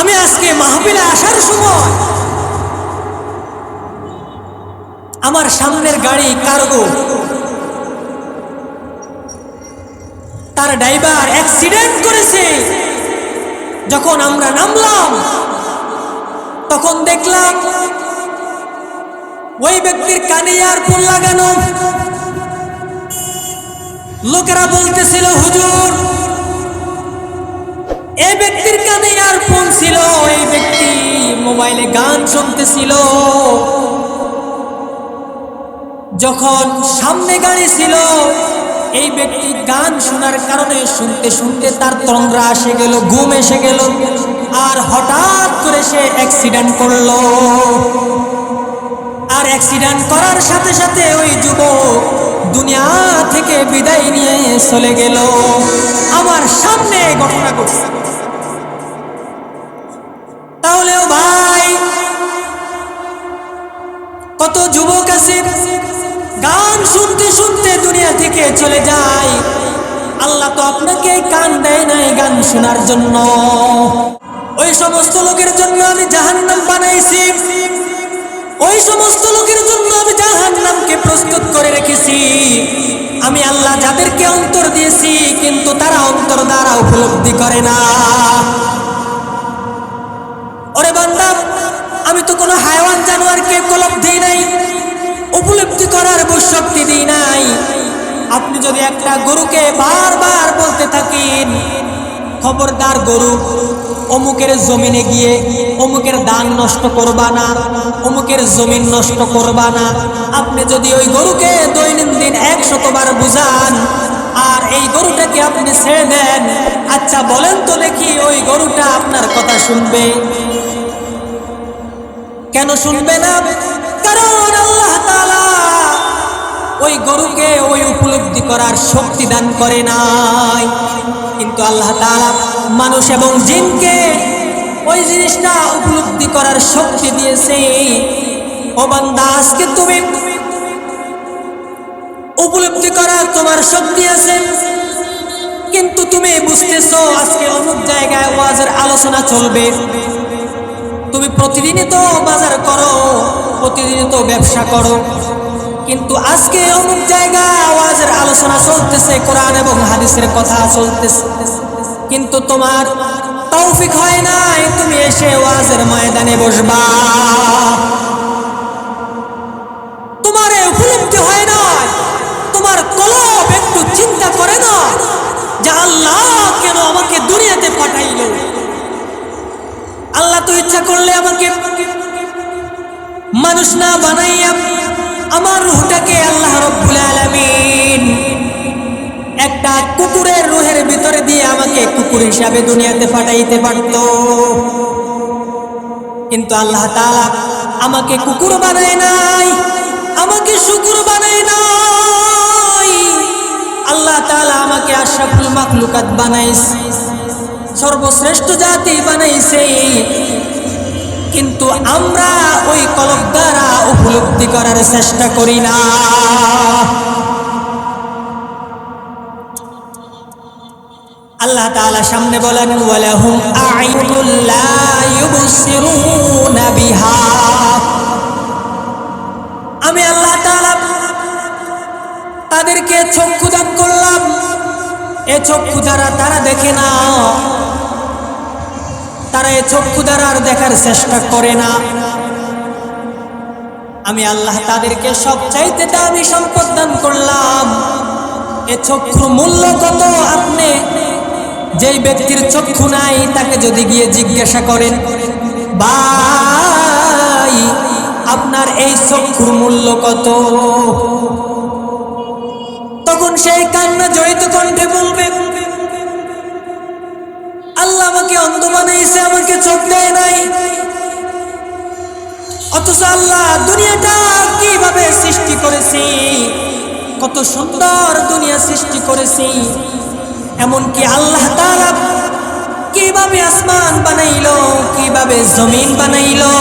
আমি আজকে মাহফিলে আসার সময় আমার সামনের গাড়ি কার্গো, তার ড্রাইভার অ্যাক্সিডেন্ট করেছে। যখন আমরা নামলাম, তখন দেখলাম ওই ব্যক্তির কানে ইয়ারফোন লাগানো। লোকেরা বলতেছিল, হুজুর এই ব্যক্তির কানে ইয়ারফোন ছিল, এই ব্যক্তি মোবাইলে গান শুনতেছিল। যখন সামনে গাড়ি ছিল, এই ব্যক্তি গান শোনার কারণে শুনতে শুনতে তার তন্দ্রা এসে গেল, ঘুম এসে গেল, আর হঠাৎ করে সে অ্যাক্সিডেন্ট করল। আর অ্যাক্সিডেন্ট করার সাথে সাথে ওই যুবক দুনিয়া থেকে বিদায় নিয়ে চলে গেল। আমার সামনে ঘটনা ঘটছে। তাহলেও ভাই, কত যুবক আছে, গান শুনতে শুনতে দুনিয়া থেকে চলে যায়। আল্লাহ তো আপনাকে কান দেয় নাই গান শোনার জন্য। ওই সমস্ত লোকের জন্য আমি জাহান্নাম বানাইছি। ওই সমস্ত লোকের জন্য আমি জাহান্নামকে প্রস্তুত করে রেখেছি। আমি আল্লাহ যাদেরকে অন্তর দিয়েছি, কিন্তু তারা অন্তর দ্বারা উপলব্ধি করে না। ওরে বান্দা, আমি তো কোনো হায়াওয়ান জানোয়ারকে দিই নাই, উপলব্ধি করার শক্তি দিই নাই। আপনি যদি একটা গরুকে বারবার বলতে থাকেন খবরদার গরু, অমুকের জমিনে গিয়ে অমুকের দান নষ্ট করবা না, অমুকের জমিন নষ্ট করবা না। আপনি যদি ওই গরুকে দৈনন্দিন একশতবার বুঝান, আর এই গরুটাকে আপনি ছেড়ে দেন আচ্ছা বলেন তো দেখি ওই গরুটা আপনার কথা শুনবে। কেন শুনবে না? কারণ আল্লাহ তাআলা ওই গরুকে ওই উপলব্ধি করার শক্তি দান করে নাই। কিন্তু আল্লাহ তাআলা মানুষ এবং জিনকে ওই জিনিসটা উপলব্ধি করার শক্তি দিয়েছে। ও তুমি উপলব্ধি করার তোমার শক্তি আছে। কিন্তু তুমি বুঝতেছো আজকে অমুক জায়গায় ওয়াজের আলোচনা চলবে। তুমি প্রতিদিনই তো বাজার করো, প্রতিদিনই তো ব্যবসা করো। কিন্তু আজকে অমুক জায়গায় আওয়াজের আলোচনা চলতেছে, কোরআন এবং হাদিসের কথা চলতেছে। কিন্তু তোমার তৌফিক হয় নাই, তুমি এসে ওয়াজের ময়দানে বসবা। তোমার উপলব্ধি হয় না তোমার কলব একটু চিন্তা করে না যে আল্লাহ কেন আমাকে দুনিয়াতে পাঠাইলো। আল্লাহ তো ইচ্ছা করলে আমাকে মানুষ না বানাইয়া আমার রুহটাকে আল্লাহ রব্বুল আলামিন একটা কুকুরের রুহের ভিতরে দিয়ে আমাকে কুকুর হিসাবে দুনিয়াতে পাঠাইতে পারত। কিন্তু আল্লাহ তাআলা আমাকে কুকুর বানায় নাই, আমাকে শুকুর বানায় নাই। আল্লাহ তাআলা আমাকে আশরাফুল মাখলুকাত বানাইছে, সর্বশ্রেষ্ঠ জাতি বানাইছে। কিন্তু আমরা ওই কলম দ্বারা উপলব্ধি করার চেষ্টা করি না। আল্লাহ তাআলা সামনে বলেন, ওয়ালাহুম আমি আল্লাহ তাআলা তাদেরকে চক্ষু দান করলাম। এ চক্ষু যারা তারা দেখে না। তারা এ চক্ষু দ্বারা আর দেখার চেষ্টা করে না। আমি আল্লাহ তাদেরকে সব চাইতে দামি সম্পদ দান করলাম। এ চক্ষুর মূল্য কত আপনি? যেই ব্যক্তির চক্ষু নাই, তাকে যদি গিয়ে জিজ্ঞাসা করেন, ভাই, আপনার এই চক্ষুর মূল্য কত? তখন সেই কান্না জড়িত কণ্ঠে বলবে অন্ধ আমাকে চোখ দেয় নাই। অথচ আল্লাহ দুনিয়াটা কীভাবে সৃষ্টি করেছি? কত সুন্দর দুনিয়া সৃষ্টি করেছি। এমনকি আল্লাহ তাআলা কীভাবে আসমান বানাইলো, কীভাবে জমিন বানাইলো।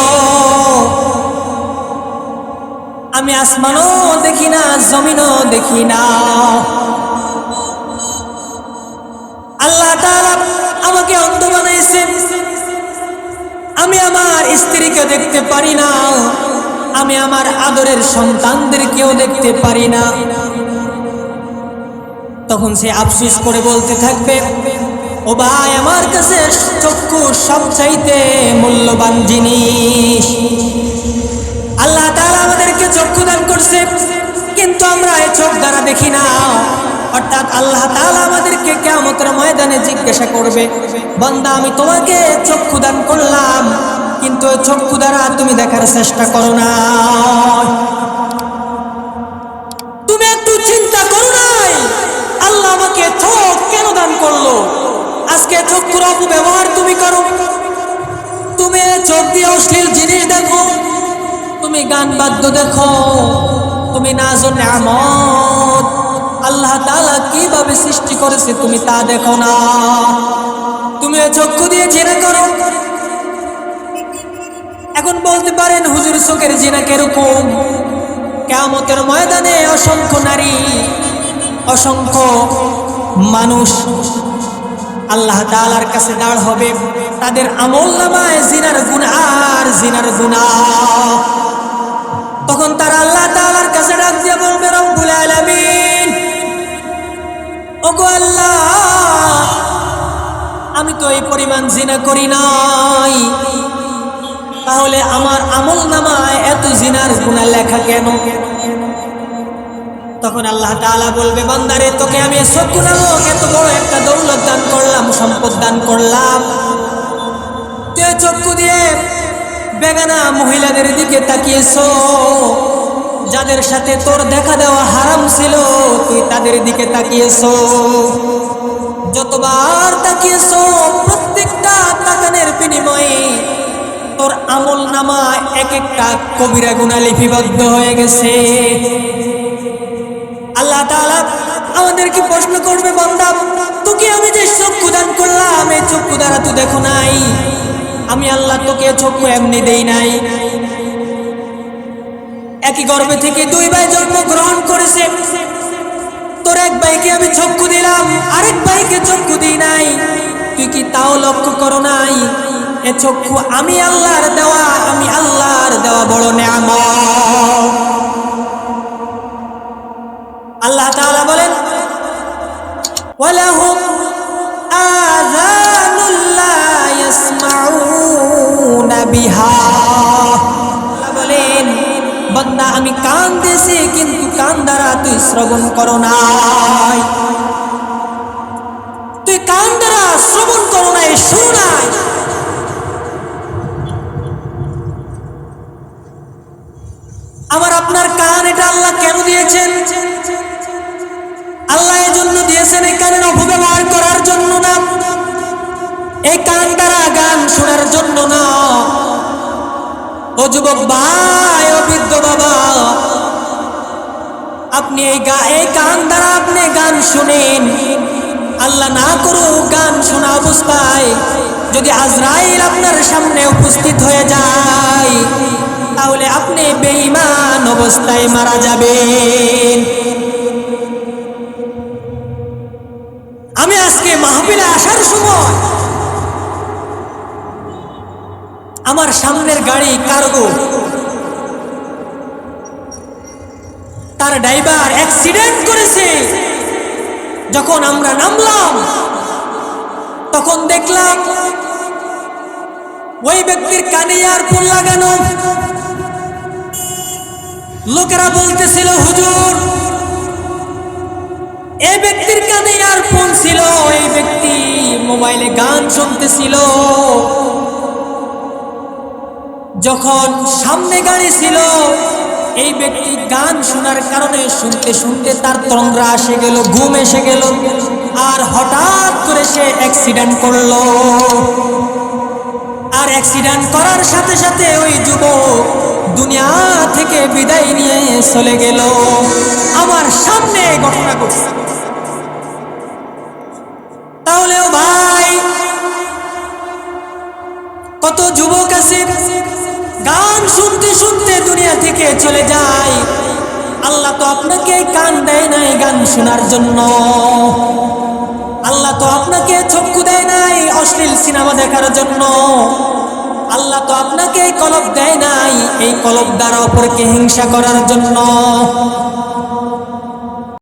আমি আসমানও দেখি না, জমিনও দেখি না। আল্লাহ আমাকে অন্ধ বানাইছেন আমি আমার স্ত্রীকে দেখতে পারি না। আমি আমার আদরের সন্তানদেরকেও দেখতে পারি না। তখন সে আফসোস করে বলতে থাকবে, ও ভাই, আমার কাছে চক্ষু সবচাইতে মূল্যবান জিনিস। আল্লাহ তাআলা আমাদেরকে চক্ষু দান করছে, কিন্তু আমরা এই চোখ দ্বারা দেখি না। অর্থাৎ আল্লাহ কিয়ামতের ময়দানে জিজ্ঞাসা করবে, বান্দা, আমি তোমাকে চক্ষু দান করলাম, কিন্তু চক্ষু দ্বারা তুমি দেখার চেষ্টা করো না। তুমি একটু চিন্তা করো নাই, আল্লাহ আমাকে চোখ কেন দান করল? আজকে চক্ষুর অপব্যবহার তুমি করো। তুমি চোখ দিয়ে অশ্লীল জিনিস দেখো। তুমি গান বাদ্য দেখো। তুমি নাজো নামত আল্লাহ তাআলা কীভাবে সৃষ্টি করেছে তুমি তা দেখো না। তুমি চক্ষু দিয়ে জেনে করো। এখন বলতে পারেন, হুজুর চোখের জিনা কীরকম? কেমতের ময়দানে অসংখ্য নারী, অসংখ্য মানুষ আল্লাহ তাআলার কাছে দাঁড় হবে। তাদের আমল নামায় জিনার গুণ আর জিনার গুণা তখন তারা আল্লাহ তাআলার কাছে ডাক দিয়ে বলবে আলামিন আমি তো এই পরিমাণ জিনা করি নাই। তাহলে আমার আমল নামায় এত জিনার গুণা লেখা কেন? তখন আল্লাহ তালা বলবে, বান্দারে, তোকে আমি চক্ষু নামক এত বড় একটা দৌলত দান করলাম, সম্পদ দান করলাম। চক্ষু দিয়ে বেগানা মহিলাদের দিকে তাকিয়েছ। যাদের সাথে তোর দেখা দেওয়া হারাম ছিল, তুই তাদের দিকে তাকিয়েছ। যতবার তাকিয়েছ, প্রত্যেকটা তাকানের বিনিময়ে তোর আমল নামা এক একটা কবিরা গুণা লিপিবদ্ধ হয়ে গেছে। আল্লাহ তাআলা আমাদেরকে প্রশ্ন করবে, বান্দা, তোকে আমি যে চক্ষু দান করলাম, এই চক্ষু দ্বারা তুই দেখো নাই। আমি আল্লাহ তোকে চক্ষু এমনি দেই নাই। একই গর্ভে থেকে দুই ভাই জন্ম গ্রহণ করেছে। তোর এক ভাইকে আমি চক্ষু দিলাম, আরেক ভাইকে চক্ষু দিই নাই। তুই কি তাও লক্ষ্য করো নাই? এ চক্ষু আমি আল্লাহর দেওয়া, আমি আল্লাহর দেওয়া বড় নেয়ামত। আল্লাহ তাআলা বলেন, ওয়ালাহুম আযানুল লা ইয়াসমাউনা বিহা। বান্দা, আমি কান দিয়েছি কিন্তু কান দ্বারা তুই শ্রবণ করো নাই। তুই কান দ্বারা শ্রবণ করো নাই, শুনো নাই। আমার আপনার কান, এটা আল্লাহ কেন দিয়েছেন? আল্লাহ এই জন্য দিয়েছেন এই কানের অপব্যবহার করার জন্য না। এই কান দ্বারা গান শোনার জন্য না। ও যুবক ভাই, ও বৃদ্ধ বাবা, আপনি এই গা, এই কান দ্বারা আপনি গান শুনেন। আল্লাহ না করুক গান শোনা অবস্থায় যদি আজরাইল আপনার সামনে উপস্থিত হয়ে যায়, তাহলে আপনি বেঈমান অবস্থায় মারা যাবেন। আমি আজকে মাহফিলে আসার সময় আমার সামনের গাড়ি কার্গো। তার ড্রাইভার অ্যাক্সিডেন্ট করেছে। যখন আমরা নামলাম, তখন দেখলাম ওই ব্যক্তির কানে ইয়ারফোন লাগানো। লোকেরা বলতেছিল, হুজুর এই ব্যক্তির কানে ইয়ারফোন ছিল এই ব্যক্তি মোবাইলে গান শুনতেছিল। যখন সামনে গাড়ি ছিল, এই ব্যক্তি গান শোনার কারণে শুনতে শুনতে তার তন্দ্রা এসে গেল, ঘুম এসে গেল আর হঠাৎ করে সে অ্যাক্সিডেন্ট করল। আর অ্যাক্সিডেন্ট করার সাথে সাথে ওই যুবক দুনিয়া থেকে বিদায় নিয়ে চলে গেল। আমার সামনে ঘটনা ঘটছে। তাহলেও ভাই, কত যুবক আছে? গান শুনতে শুনতে দুনিয়া থেকে চলে যায়। আল্লাহ তো আপনাকে কান দেয় নাই গান শোনার জন্য। আল্লাহ তো আপনাকে চক্ষু দেয় নাই অশ্লীল সিনেমা দেখার জন্য। আল্লাহ তো আপনাকে কলব দেয় নাই এই কলব দ্বারা অপরকে হিংসা করার জন্য।